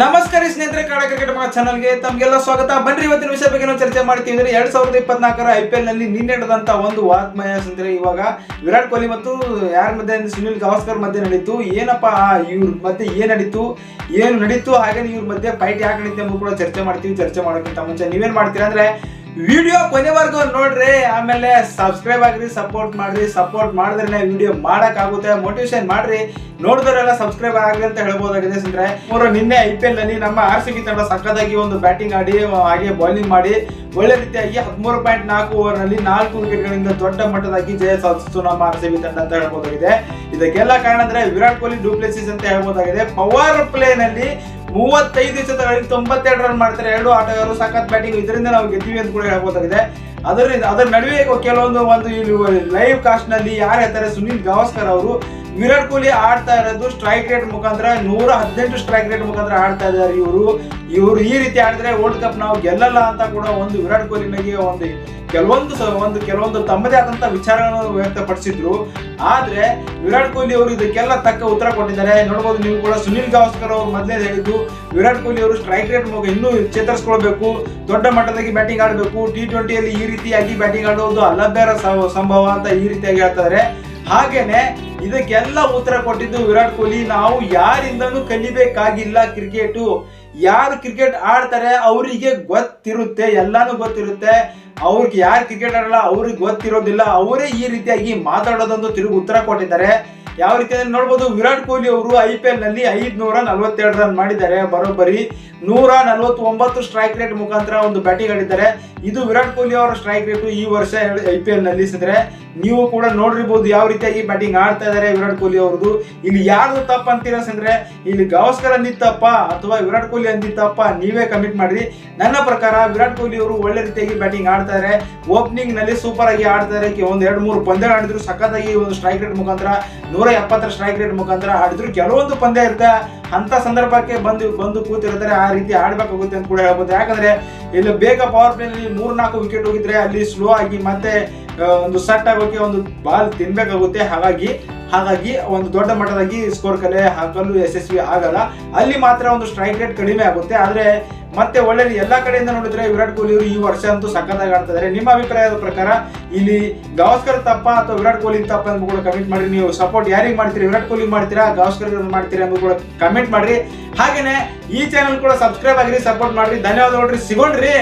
ನಮಸ್ಕಾರ ಸ್ನೇಹಿತರೆ, ಕನ್ನಡ ಕ್ರಿಕೆಟ್ ಮಗ ಚಾನಲ್ಗೆ ತಮಗೆಲ್ಲ ಸ್ವಾಗತ. ಬನ್ರಿ, ಇವತ್ತಿನ ವಿಷಯ ಬಗ್ಗೆ ನಾವು ಚರ್ಚೆ ಮಾಡ್ತೀವಿ ಅಂದ್ರೆ ಎರಡ್ ಸಾವಿರದ ಇಪ್ಪತ್ನಾಲ್ಕರ ಐ ಪಿ ಎಲ್ನಲ್ಲಿ ನಿನ್ನೆ ನಡೆದಂತ ಒಂದು ವಾತ್ಮಯ ಅಂದ್ರೆ ಇವಾಗ ವಿರಾಟ್ ಕೊಹ್ಲಿ ಮತ್ತು ಯಾರ ಮಧ್ಯೆ ಸುನಿಲ್ ಗವಾಸ್ಕರ್ ಮಧ್ಯೆ ನಡೀತು. ಏನಪ್ಪ ಇವ್ರ ಮಧ್ಯೆ ಏನ್ ನಡೀತು? ಏನು ನಡೀತು? ಹಾಗೆ ಇವ್ರ ಮಧ್ಯೆ ಫೈಟ್ ಯಾಕೆ ನಡೀತು ಕೂಡ ಚರ್ಚೆ ಮಾಡ್ತೀವಿ, ಚರ್ಚೆ ಮಾಡೋಕ್ಕಿಂತ ಮುಂಚೆ ನೀವೇನ್ ಮಾಡ್ತೀರಾ ಅಂದ್ರೆ ವಿಡಿಯೋ ಕೊನೆವರೆಗೂ ನೋಡ್ರಿ. ಆಮೇಲೆ ಸಬ್ಸ್ಕ್ರೈಬ್ ಆಗ್ರಿ ಸಪೋರ್ಟ್ ಮಾಡ್ರಿ. ಸಪೋರ್ಟ್ ಮಾಡಿದ್ರೆ ವಿಡಿಯೋ ಮಾಡಕ್ ಆಗುತ್ತೆ ಮೋಟಿವೇಶನ್ ಮಾಡ್ರಿ. ನೋಡಿದವರೆಲ್ಲ ಸಬ್ಸ್ಕ್ರೈಬ್ ಆಗ್ರಿ ಅಂತ ಹೇಳ್ಬೋದಾಗಿದೆ ಅಂದ್ರೆ ಅವರು ನಿನ್ನೆ ಐ ಪಿ ಎಲ್ನಲ್ಲಿ ನಮ್ಮ ಆರ್ ಸಿ ಬಿ ತಂಡ ಸಕ್ಕತ್ತಾಗಿ ಒಂದು ಬ್ಯಾಟಿಂಗ್ ಆಡಿ ಹಾಗೆ ಬೌಲಿಂಗ್ ಮಾಡಿ, ಒಳ್ಳೆ ರೀತಿಯಾಗಿ ಹದಿಮೂರು ಪಾಯಿಂಟ್ ನಾಲ್ಕು ಓವರ್ನಲ್ಲಿ ನಾಲ್ಕು ವಿಕೆಟ್ಗಳಿಂದ ದೊಡ್ಡ ಮಟ್ಟದಾಗಿ ಜಯ ಸಾಧಿಸಿತು ನಮ್ಮ ಆರ್ ಸಿ ಬಿ ತಂಡ ಅಂತ ಹೇಳ್ಬೋದಾಗಿದೆ. ಇದಕ್ಕೆಲ್ಲ ಕಾರಣ ಅಂದ್ರೆ ವಿರಾಟ್ ಕೊಹ್ಲಿ ಡೂಪ್ಲೆಸಿಸ್ ಅಂತ ಹೇಳ್ಬೋದಾಗಿದೆ. ಪವರ್ ಪ್ಲೇ ನಲ್ಲಿ ಮೂವತ್ತೈದು ಎಸೆತಗಳಲ್ಲಿ ತೊಂಬತ್ತೆರಡು ರನ್ ಮಾಡ್ತಾರೆ. ಎರಡು ಆಟಗಾರರು ಸಖತ್ ಬ್ಯಾಟಿಂಗ್ ಇದರಿಂದ ನಾವು ಗೆದ್ದೀವಿ ಅಂತ ಕೂಡ ಹೇಳ್ಬೋದಾಗಿದೆ ಅದರಿಂದ, ಅದರ ನಡುವೆ ಕೆಲವೊಂದು ಒಂದು ಲೈವ್ ಕಾಸ್ಟ್ನಲ್ಲಿ ಯಾರು ಹೇಳ್ತಾರೆ? ಸುನೀಲ್ ಗವಾಸ್ಕರ್ ಅವರು. ವಿರಾಟ್ ಕೊಹ್ಲಿ ಆಡ್ತಾ ಇರೋದು ಸ್ಟ್ರೈಕ್ ರೇಟ್ ಮುಖಾಂತರ ನೂರ ಹದಿನೆಂಟು ಸ್ಟ್ರೈಕ್ ರೇಟ್ ಮುಖಾಂತರ ಆಡ್ತಾ ಇದ್ದಾರೆ ಇವರು. ಇವರು ಈ ರೀತಿ ಆಡಿದ್ರೆ ವರ್ಲ್ಡ್ ಕಪ್ ನಾವು ಗೆಲ್ಲಲ್ಲ ಅಂತ ಕೂಡ ಒಂದು ವಿರಾಟ್ ಕೊಹ್ಲಿನಾಗೆ ಒಂದು ಕೆಲವೊಂದು ಒಂದು ಕೆಲವೊಂದು ತಮ್ಮದೇ ಆದಂತ ವಿಚಾರಗಳನ್ನು ವ್ಯಕ್ತಪಡಿಸಿದ್ರು. ಆದ್ರೆ ವಿರಾಟ್ ಕೊಹ್ಲಿ ಅವರು ಇದಕ್ಕೆಲ್ಲ ತಕ್ಕ ಉತ್ತರ ಕೊಟ್ಟಿದ್ದಾರೆ. ನೋಡಬಹುದು ನೀವು ಕೂಡ ಸುನಿಲ್ ಗವಾಸ್ಕರ್ ಅವರು ಮೊದಲೇ ಹೇಳಿದ್ದು, ವಿರಾಟ್ ಕೊಹ್ಲಿ ಅವರು ಸ್ಟ್ರೈಕ್ ರೇಟ್ ಇನ್ನೂ ಚೇತರಿಸ್ಕೊಳ್ಬೇಕು, ದೊಡ್ಡ ಮಟ್ಟದಲ್ಲಿ ಬ್ಯಾಟಿಂಗ್ ಆಡಬೇಕು ಟಿ ಟ್ವೆಂಟಿಯಲ್ಲಿ ಈ ರೀತಿಯಾಗಿ ಬ್ಯಾಟಿಂಗ್ ಆಡುವುದು ಅಲಭ್ಯರ ಸಂಭವ ಅಂತ ಈ ರೀತಿಯಾಗಿ ಹೇಳ್ತಾರೆ. ಹಾಗೇನೆ ಇದಕ್ಕೆಲ್ಲ ಉತ್ತರ ಕೊಟ್ಟಿದ್ದು ವಿರಾಟ್ ಕೊಹ್ಲಿ. ನಾವು ಯಾರಿಂದನೂ ಕಲಿಬೇಕಾಗಿಲ್ಲ ಕ್ರಿಕೆಟು ಯಾರು ಕ್ರಿಕೆಟ್ ಆಡ್ತಾರೆ ಅವರಿಗೆ ಗೊತ್ತಿರುತ್ತೆ, ಎಲ್ಲಾನು ಗೊತ್ತಿರುತ್ತೆ. ಅವ್ರಿಗೆ ಯಾರು ಕ್ರಿಕೆಟ್ ಆಡಲ್ಲ ಅವ್ರಿಗೆ ಗೊತ್ತಿರೋದಿಲ್ಲ ಅವರೇ ಈ ರೀತಿಯಾಗಿ ಮಾತಾಡೋದೊಂದು ತಿರುಗಿ ಉತ್ತರ ಕೊಟ್ಟಿದ್ದಾರೆ. ಯಾವ ರೀತಿ ನೋಡ್ಬೋದು, ವಿರಾಟ್ ಕೊಹ್ಲಿ ಅವರು ಐ ಪಿ ಎಲ್ನಲ್ಲಿ ಐದ್ನೂರ ನಲವತ್ತೆರಡು ರನ್ ಮಾಡಿದ್ದಾರೆ. ಬರೋಬ್ಬರಿ ನೂರ ನಲವತ್ತೊಂಬತ್ತು ಸ್ಟ್ರೈಕ್ ರೇಟ್ ಮುಖಾಂತರ ಒಂದು ಬ್ಯಾಟಿಂಗ್ ಆಡಿದ್ದಾರೆ. ಇದು ವಿರಾಟ್ ಕೊಹ್ಲಿ ಅವರ ಸ್ಟ್ರೈಕ್ ರೇಟ್ ಈ ವರ್ಷ ಐ ಪಿ ಎಲ್ನಲ್ಲಿ ಸಿದ್ರೆ ನೀವು ಕೂಡ ನೋಡಿರ್ಬೋದು ಯಾವ ರೀತಿಯಾಗಿ ಬ್ಯಾಟಿಂಗ್ ಆಡ್ತಾ ಇದ್ದಾರೆ ವಿರಾಟ್ ಕೊಹ್ಲಿ ಅವ್ರದ್ದು. ಇಲ್ಲಿ ಯಾರು ತಪ್ಪ ಅಂತೀರಾ ಅಂದ್ರೆ ಇಲ್ಲಿ ಗವಾಸ್ಕರ್ ಅಂದಿತ್ತಪ್ಪ ಅಥವಾ ವಿರಾಟ್ ಕೊಹ್ಲಿ ಅಂದಿತ್ತಪ್ಪ ನೀವೇ ಕಮಿಟ್ ಮಾಡ್ರಿ. ನನ್ನ ಪ್ರಕಾರ ವಿರಾಟ್ ಕೊಹ್ಲಿ ಅವರು ಒಳ್ಳೆ ರೀತಿಯಾಗಿ ಬ್ಯಾಟಿಂಗ್ ಆಡ್ತಾ ಇದ್ದಾರೆ ಓಪನಿಂಗ್ನಲ್ಲಿ ಸೂಪರ್ ಆಗಿ ಆಡ್ತಾ ಇದ್ದಾರೆ ಒಂದ್, ಎರಡು, ಮೂರು ಪಂದ್ಯ ಆಡಿದ್ರು ಸಖತ್ತಾಗಿ ಒಂದು ಸ್ಟ್ರೈಕ್ ರೇಟ್ ಮುಖಾಂತರ ನೂರ ಎಪ್ಪತ್ತರ ಸ್ಟ್ರೈಕ್ ರೇಟ್ ಮುಖಾಂತರ ಆಡಿದ್ರು. ಕೆಲವೊಂದು ಪಂದ್ಯ ಇರುತ್ತೆ. ಅಂತ ಸಂದರ್ಭಕ್ಕೆ ಬಂದು ಬಂದು ಕೂತಿರ್ತಾರೆ. ಆ ರೀತಿ ಆಡ್ಬೇಕಾಗುತ್ತೆ ಅಂತ ಕೂಡ ಹೇಳ್ಬೋದು. ಯಾಕಂದ್ರೆ, ಇಲ್ಲಿ ಬೇಗ ಪವರ್ ಪ್ಲೇ ನಲ್ಲಿ ಮೂರ್ ನಾಲ್ಕು ವಿಕೆಟ್ ಹೋಗಿದ್ರೆ ಅಲ್ಲಿ ಸ್ಲೋ ಆಗಿ ಮತ್ತೆ ಒಂದು ಸೆಟ್ ಆಗೋಕೆ ಒಂದು ಬಾಲ್ ತಿನ್ಬೇಕಾಗುತ್ತೆ. ಹಾಗಾಗಿ ಹಾಗಾಗಿ ಒಂದು ದೊಡ್ಡ ಮಟ್ಟದಾಗಿ ಸ್ಕೋರ್ ಕಲೆ ಹಾಕಲು ಯಶಸ್ವಿ ಆಗಲ್ಲ. ಅಲ್ಲಿ ಮಾತ್ರ ಒಂದು ಸ್ಟ್ರೈಕ್ ರೇಟ್ ಕಡಿಮೆ ಆಗುತ್ತೆ. ಆದ್ರೆ ಮತ್ತೆ ಒಳ್ಳೆ ಎಲ್ಲಾ ಕಡೆಯಿಂದ ನೋಡಿದ್ರೆ ವಿರಾಟ್ ಕೊಹ್ಲಿ ಅವರು ಈ ವರ್ಷ ಅಂತೂ ಸಖತ್ತಾಗಿ ಆಡ್ತಾ ನಿಮ್ಮ ಅಭಿಪ್ರಾಯದ ಪ್ರಕಾರ ಇಲ್ಲಿ ಗಾವಸ್ಕರ್ ತಪ್ಪ ಅಥವಾ ವಿರಾಟ್ ಕೊಹ್ಲಿ ತಪ್ಪ ಅಂತ ಕೂಡ ಕಮೆಂಟ್ ಮಾಡಿ ನೀವು ಸಪೋರ್ಟ್ ಯಾರಿಗೆ ಮಾಡ್ತೀರಿ? ವಿರಾಟ್ ಕೊಹ್ಲಿ ಮಾಡ್ತೀರಾ? ಗಾವಸ್ಕರ್ ಮಾಡ್ತೀರಾ ಅಂತ ಕೂಡ ಕಮೆಂಟ್ ಮಾಡ್ರಿ. ಹಾಗೇನೆ ಈ ಚಾನಲ್ ಕೂಡ ಸಬ್ಸ್ಕ್ರೈಬ್ ಆಗಿರಿ ಸಪೋರ್ಟ್ ಮಾಡ್ರಿ. ಧನ್ಯವಾದ ನೋಡ್ರಿ. ಸಿಗೋಣ್ರಿ.